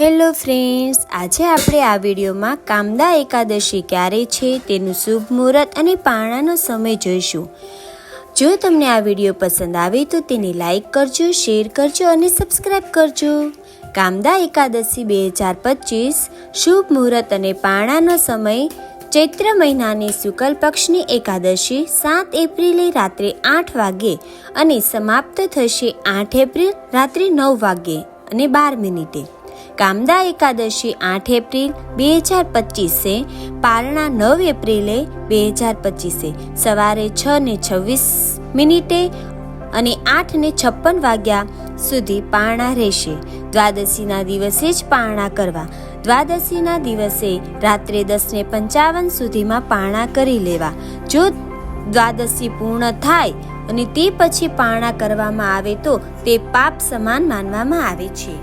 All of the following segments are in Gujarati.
હેલો ફ્રેન્ડ્સ, આજે આપણે આ વિડીયોમાં કામદા એકાદશી ક્યારે છે તેનું શુભ મુહૂર્ત અને પારણાનો સમય જોઈશું. જો તમને આ વીડિયો પસંદ આવે તો તેને લાઈક કરજો, શેર કરજો અને સબસ્ક્રાઈબ કરજો. કામદા એકાદશી બે હજાર પચીસ, શુભ મુહૂર્ત અને પારણાનો સમય ચૈત્ર મહિનાની શુક્લ પક્ષની એકાદશી સાત એપ્રિલે રાત્રે આઠ વાગે અને સમાપ્ત થશે આઠ એપ્રિલ રાત્રે નવ વાગે અને બાર મિનિટે. કામદા એકાદશી આઠ એપ્રિલ બે હજાર પચીસે, પારણા નવ એપ્રિલે બે હજાર પચીસે, સવારે છ ને છવ્વીસ મિનિટે અને આઠ ને છપ્પન વાગ્યા સુધી પારણા રહેશે. દ્વાદશીના દિવસે જ પારણા કરવા. દ્વાદશીના દિવસે રાત્રે દસ ને પંચાવન સુધીમાં પારણા કરી લેવા. જો દ્વાદશી પૂર્ણ થાય અને તે પછી પારણા કરવામાં આવે તો તે પાપ સમાન માનવામાં આવે છે.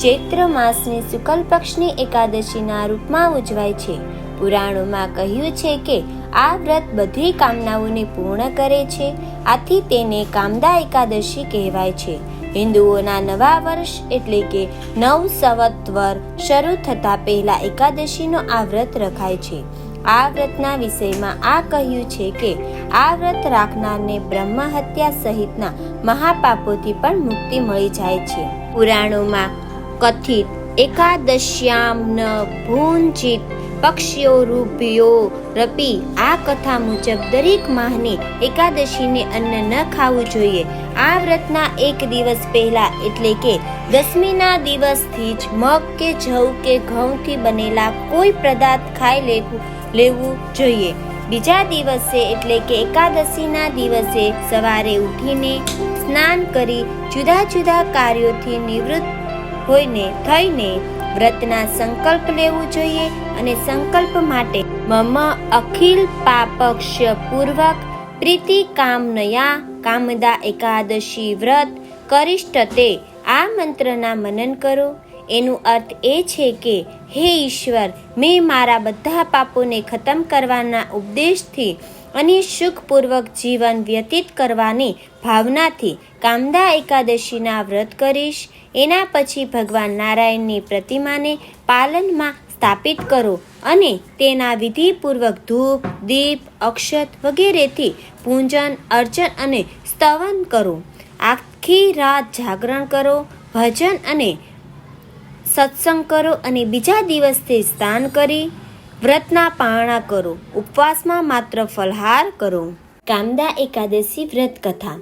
ચૈત્ર માસની શુકલ પક્ષની એકાદશીના રૂપમાં ઉજવાય છે. પુરાણોમાં કહ્યું છે કે આ વ્રત બધી કામનાઓને પૂર્ણ કરે છે. આથી તેને કામદા એકાદશી કહેવાય છે. હિન્દુઓના નવા વર્ષ એટલે કે નવ સવત્વર શરૂ થતા પહેલા એકાદશીનો આ વ્રત રખાય છે. આ વ્રતના વિષયમાં આ કહ્યું છે કે આ વ્રત રાખનારને બ્રહ્મ હત્યા સહિતના મહાપાપોથી પણ મુક્તિ મળી જાય છે. પુરાણોમાં કથિત એકાદશ્યામ ન ભૂંજિત પક્ષીઓ રૂપિયો રપી. આ કથા મુજબ દરેક માહને એકાદશીને અન્ન ન ખાવું જોઈએ. આ વ્રતના એક દિવસ પહેલા એટલે કે દસમીના દિવસથી જ મગ કે જવ કે ઘઉંથી બનેલા કોઈ પદાર્થ ખાઈ લેવું લેવું જોઈએ. બીજા દિવસે એટલે કે એકાદશીના દિવસે સવારે ઉઠીને સ્નાન કરી જુદા જુદા કાર્યોથી નિવૃત્ત હોઈને થઈને વ્રતના સંકલ્પ લેવું જોઈએ અને સંકલ્પ માટે મમ અખિલ પાપક્ષ્ય પૂર્વક પ્રીતિ કામનયા કામદા એકાદશી વ્રત કરિષ્ઠતે આ મંત્રના મનન કરો. એનું અર્થ એ છે કે, હે ઈશ્વર, મેં મારા બધા પાપોને ખતમ કરવાના ઉપદેશથી અને સુખપૂર્વક જીવન વ્યતીત કરવાની ભાવનાથી કામદા એકાદશીના વ્રત કરીશ. એના પછી ભગવાન નારાયણની પ્રતિમાને પાલનમાં સ્થાપિત કરો અને તેના વિધિપૂર્વક ધૂપ, દીપ, અક્ષત વગેરેથી પૂજન, અર્ચન અને સ્તવન કરો. આખી રાત જાગરણ કરો, ભજન અને સત્સંગ કરો અને બીજા દિવસથી સ્નાન કરી. વ્રતના પારણા કરો, ઉપવાસમાં માત્ર ફલહાર કરો. કામદા એકાદશી વ્રત કથા.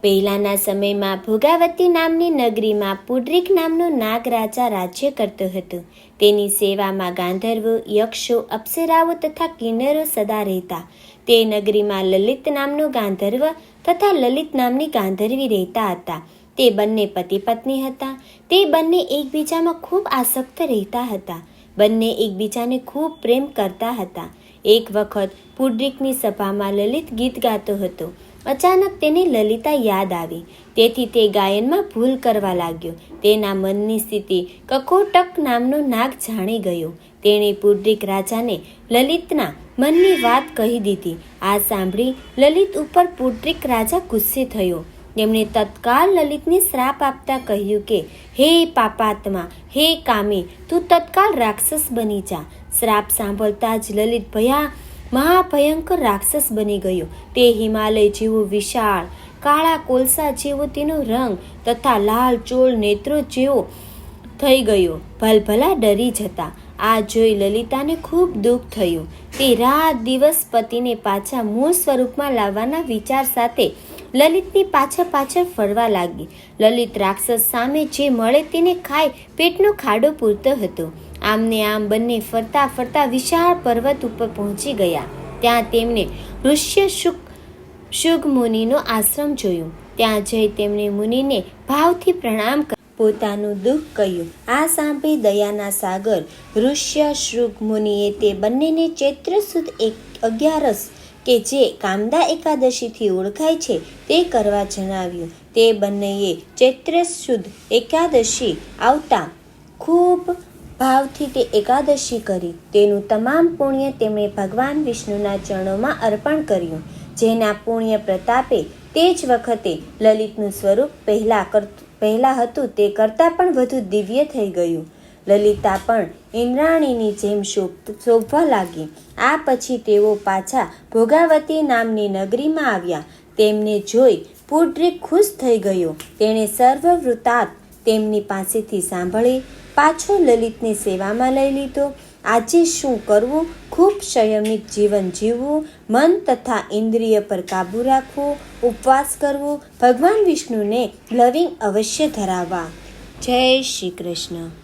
પહેલાના સમયમાં ભોગાવતી નામની નગરીમાં પુડરીક નામનો નાગ રાજા રાજ્ય કરતો હતો. તેની સેવામાં ગાંધર્વો, યક્ષો, અપ્સરાઓ તથા કિન્નરો સદા રહેતા. તે નગરીમાં લલિત નામનો ગાંધર્વ તથા લલિત નામની ગાંધર્વી રહેતા હતા. તે બંને પતિ પત્ની હતા. તે બંને એકબીજામાં ખૂબ આસક્ત રહેતા હતા. બંને એકબીજાને ખૂબ પ્રેમ કરતા હતા. એક વખત પુડ્રિકની સભામાં લલિત ગીત ગાતો હતો. અચાનક તેને લલિતા યાદ આવી. તેથી તે ગાયનમાં ભૂલ કરવા લાગ્યો. તેના મનની સ્થિતિ કકોટક નામનો નાગ જાણી ગયો. તેણે પુડ્રિક રાજાને લલિતના મનની વાત કહી દીધી. આ સાંભળી લલિત ઉપર પુડ્રિક રાજા ગુસ્સે થયો. તેમણે તત્કાલ લલિતને શ્રાપ આપતા કહ્યું કે, હે પાપાત્મા, હે કામી, તું તત્કાલ રાક્ષસ બની જા. શ્રાપ સાંભળતા જ લલિત ભયા મહાભયંકર રાક્ષસ બની ગયો. તે હિમાલય જેવો વિશાળ, કાળા કોલસા જેવો તેનો રંગ તથા લાલ ચોળ નેત્રો જેવો થઈ ગયો. ભલભલા ડરી જતા. આ જોઈ લલિતાને ખૂબ દુઃખ થયું. તે રાત દિવસ પતિને પાછા મૂળ સ્વરૂપમાં લાવવાના વિચાર સાથે લલિતની પાછળ પાછળ ફરવા લાગી. લલિત રાક્ષસ સામે જે મળે તેને ખાય પેટનો ખાડો પૂરતો હતો. આમને આમ બંને ફરતા ફરતા વિશાળ પર્વત ઉપર પહોંચી ગયા. ત્યાં તેમને ઋષ્ય શુક, શુગ મુનિનો આશ્રમ જોયો. ત્યાં જઈ તેમણે મુનિને ભાવથી પ્રણામ પોતાનું દુઃખ કહ્યું. આ સાંભળી દયાના સાગર, ઋષ્ય, શૃગ મુનિએ તે બંનેને ચૈત્ર સુદ એક અગિયારસ કે જે કામદા એકાદશીથી ઓળખાય છે તે કરવા જણાવ્યું. તે બંનેએ ચૈત્ર સુદ એકાદશી આવતા ખૂબ ભાવથી તે એકાદશી કરી. તેનું તમામ પુણ્ય તેમણે ભગવાન વિષ્ણુના ચરણોમાં અર્પણ કર્યું, જેના પુણ્ય પ્રતાપે તે જ વખતે લલિતનું સ્વરૂપ પહેલાં કર, પહેલાં હતું તે કરતાં પણ વધુ દિવ્ય થઈ ગયું. લલિતા પણ ઇન્દ્રાણીની જેમ શોભ, શોભવા લાગી. આ પછી તેઓ પાછા ભોગાવતી નામની નગરીમાં આવ્યા. તેમને જોઈ પુડ્રિક ખુશ થઈ ગયો. તેણે સર્વ વૃતાંત તેમની પાસેથી સાંભળી, પાછો લલિતની સેવામાં લઈ લીધો. આજે શું કરવું? ખૂબ સંયમિત જીવન જીવવું, મન તથા ઇન્દ્રિય પર કાબૂ રાખવું, ઉપવાસ કરવો, ભગવાન વિષ્ણુને લવિંગ અવશ્ય ધરાવવા. જય શ્રી કૃષ્ણ.